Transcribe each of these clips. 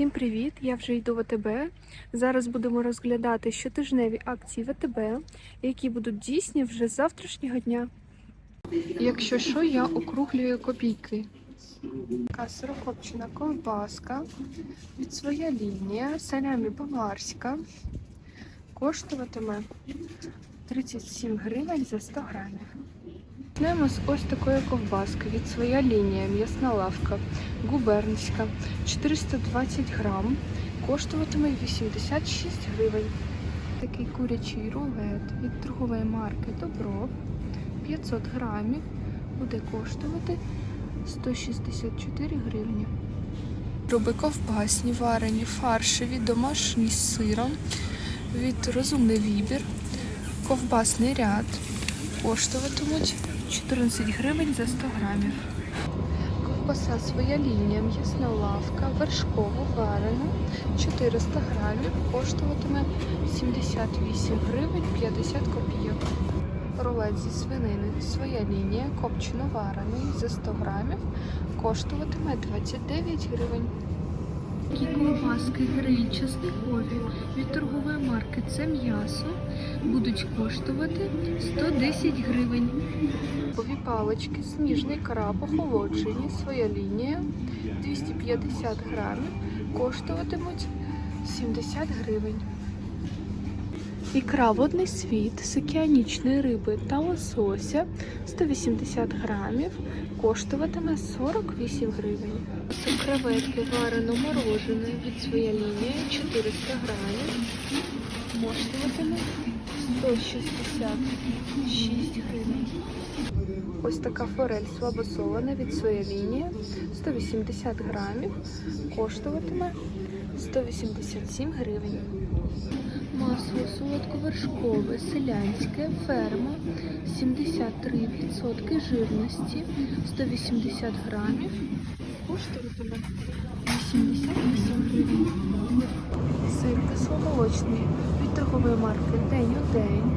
Всім привіт! Я вже йду в АТБ. Зараз будемо розглядати щотижневі акції ВТБ, які будуть дійсні вже з завтрашнього дня. Якщо що, я округлюю копійки. Така ковбаска від своя лінія, салямі баварська. Коштуватиме 37 гривень за 100 грамів. Почнемо з ось такої ковбаски від своя лінія, м'ясна лавка, губернська, 420 грам, коштуватиме 86 гривень. Такий курячий рулет від торгової марки Добров, 500 грамів, буде коштувати 164 гривні. Труби ковбасні, варені, фаршеві, домашні з сиром, від розумний вибір, ковбасний ряд, коштуватимуть 14 гривень за 100 грамів. Ковбаса своя лінія, м'ясна лавка, вершково варена, 400 грамів, коштуватиме 78 гривень 50 копійок. Рулет зі свинини, своя лінія, копчено варений за 100 грамів, коштуватиме 29 гривень. Такі ковбаски гриль часникові від торгової марки це м'ясо будуть коштувати 110 гривень. Ові палички, сніжний краб, охолоджені, своя лінія 250 грамів, коштуватимуть 70 гривень. Ікра водний світ з океанічної риби та лосося 180 грамів, коштуватиме 48 гривень. Креветки варено морожене від своя лінія 400 грамів, коштуватиме 166 гривень. Ось така форель слабосолена від своя лінія 180 грамів, коштуватиме 187 гривень. Масло селянське, ферма, 73% жирності, 180 грамів, коштуватиме 88 гривень. Сир кисломолочний від торгової марки День у день,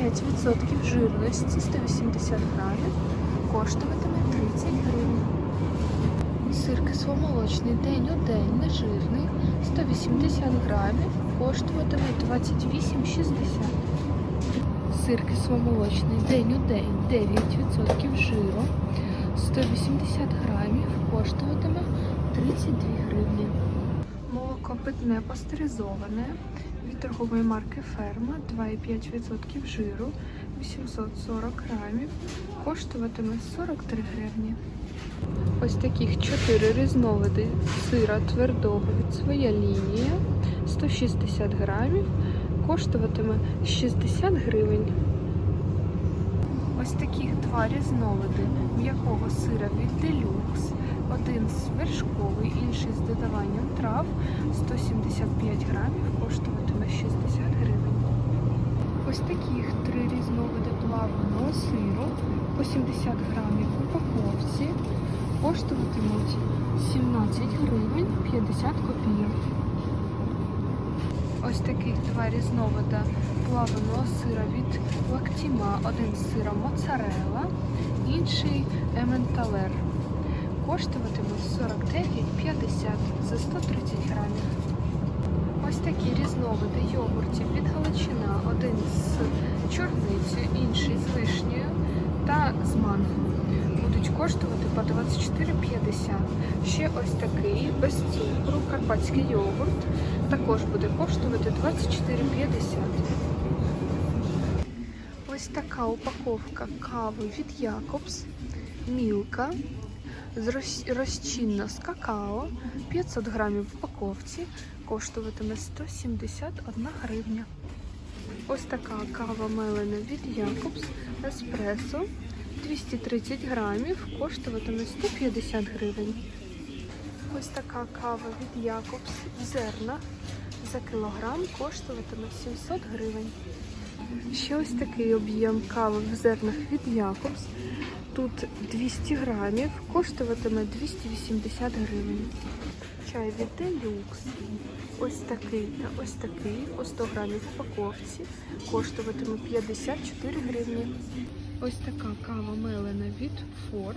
5% жирності, 180 грамів, коштуватиме 30 гривень. Сир кисломолочний день у день, нежирний, 180 грамів, коштуватиме 28,60. Сир кисломолочний день у день, 9% жиру, 180 грамів, коштуватиме 32 гривні. Молоко питне пастеризоване від торгової марки Ферма, 2,5% жиру, 840 грамів, коштуватиме 43 гривні. Ось таких 4 різновиди сира твердого від своя лінія 160 грамів, коштуватиме 60 гривень. Ось таких два різновиди м'якого сира від Делюкс. Один вершковий, інший з додаванням трав 175 грамів, коштуватиме 60 гривень. Ось таких три різновиди плавленого сиру по 70 грамів в упаковці коштуватимуть 17 гривень 50 копійок. Ось таких два різновида плавленого сира від Лактіма. Один з сиром моцарелла, інший ементалер. Коштуватимуть 49,50 за 130 грамів. Ось такі різновиди йогуртів. Один з чорницею, інший з вишнею та з манго. Будуть коштувати по 24,50. Ще ось такий без цукру, карпатський йогурт. Також буде коштувати 24,50. Ось така упаковка кави від Якобс. Мілка розчинна з какао 500 грамів в упаковці коштуватиме 171 гривня. Ось така кава мелена від Якобс Еспресо 230 грамів коштуватиме 150 гривень. Ось така кава від Якобс в зернах за кілограм коштуватиме 700 гривень. Ще ось такий об'єм кави в зернах від Якобс. Тут 200 грамів, коштуватиме 280 гривень. Чай від Делюкс. Ось такий та ось такий по 100 грамів упаковці. Коштуватиме 54 гривні. Ось така кава мелена від Форд.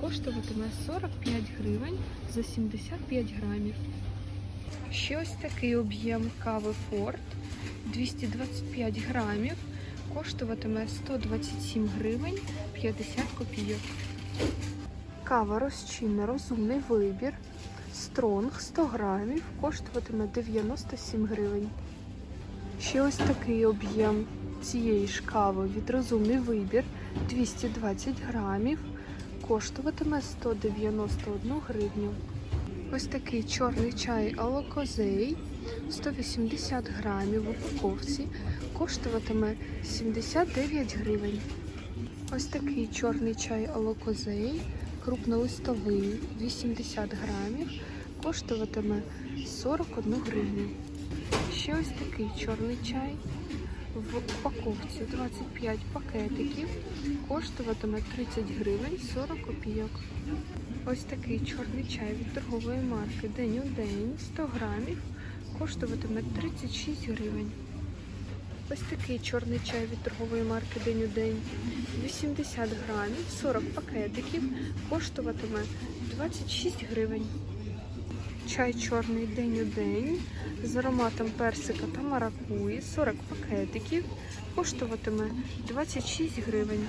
Коштуватиме 45 гривень за 75 грамів. Ще ось такий об'єм кави Форт 225 грамів. Коштуватиме 127 гривень 50 копійок. Кава розчинна, розумний вибір. Стронг 100 грамів коштуватиме 97 гривень. Ще ось такий об'єм цієї ж кави від розумний вибір 220 грамів. Коштуватиме 191 гривню. Ось такий чорний чай Алокозей 180 грамів в упаковці. Коштуватиме 79 гривень. Ось такий чорний чай Алокозей, крупнолистовий 80 грамів. Коштуватиме 41 гривню. Ще ось такий чорний чай в упаковці 25 пакетиків. Коштуватиме 30 гривень 40 копійок. Ось такий чорний чай від торгової марки День у день 100 грамів. Коштуватиме 36 гривень. Ось такий чорний чай від торгової марки День у день 80 грамів, 40 пакетиків. Коштуватиме 26 гривень. Чай чорний день у день з ароматом персика та маракуї 40 пакетиків. Коштуватиме 26 гривень.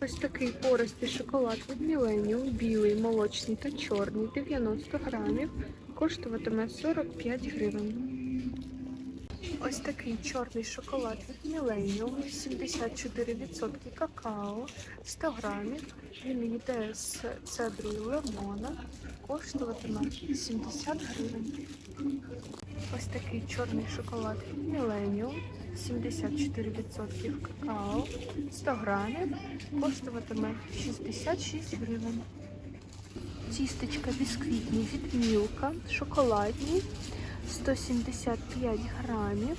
Ось такий пористий шоколад від Millennium, білий, молочний та чорний 90 грамів. Коштуватиме 45 гривень. Ось такий чорний шоколад від Millennium, 74% какао, 100 грамів. Він йде з цедрою лимона. Коштуватиме 70 гривень. Ось такий чорний шоколад від Millennium, 74% какао, 100 грамів. Коштуватиме 66 гривень. Тістечка бісквітні від Мілка, шоколадні, 175 грамів.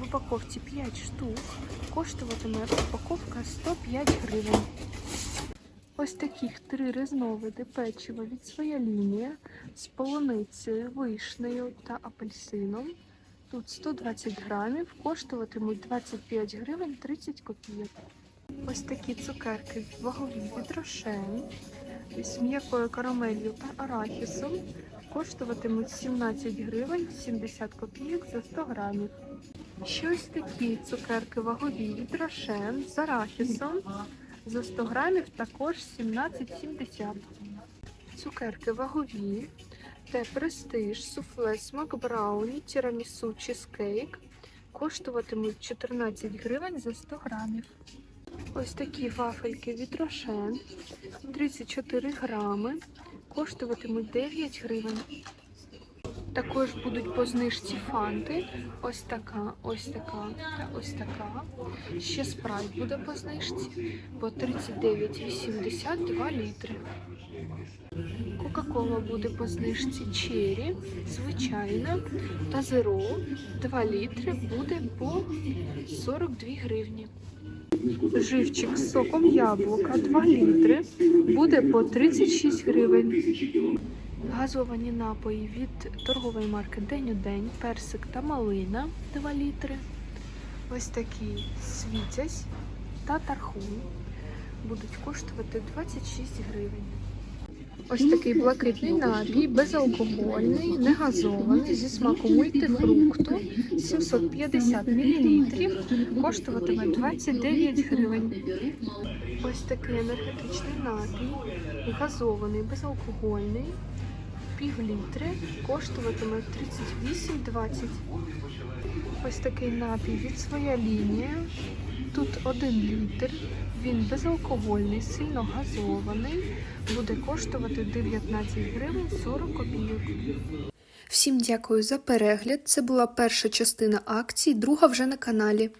В упаковці 5 штук. Коштуватиме упаковка 105 гривень. Ось таких три різновиди печива від своя лінія з полуницею, вишнею та апельсином. Тут 120 грамів, коштуватимуть 25 гривень 30 копійок. Ось такі цукерки вагові від Рошен з м'якою карамелью та арахісом коштуватимуть 17 гривень 70 копійок за 100 грамів. Ще ось такі цукерки вагові від Рошен з арахісом за 100 грамів також 17,70. Цукерки вагові, те престиж, суфле, смак брауні, тірамісу, чизкейк коштуватимуть 14 гривень за 100 грамів. Ось такі вафельки від Рошен 34 грами, коштуватимуть 9 гривень. Також будуть по знижці фанти. Ось така, ось така та ось така. Ще спрайт буде по знижці по 39,82 літри. Кока-кола буде по знижці Черрі, звичайна та зеро 2 літри буде по 42 гривні. Живчик з соком яблука 2 літри буде по 36 гривень. Газовані напої від торгової марки День у день, персик та малина 2 літри. Ось такі світязь та тархун будуть коштувати 26 гривень. Ось такий блакитний напій, безалкогольний, негазований, зі смаком мультифрукту, 750 мл, коштуватиме 29 гривень. Ось такий енергетичний напій, газований, безалкогольний, пів літри, коштуватиме 38,20. Ось такий напій від своя лінія. Тут 1 літр. Він безалкогольний, сильно газований. Буде коштувати 19 гривень 40 копійок. Всім дякую за перегляд. Це була перша частина акції, друга вже на каналі.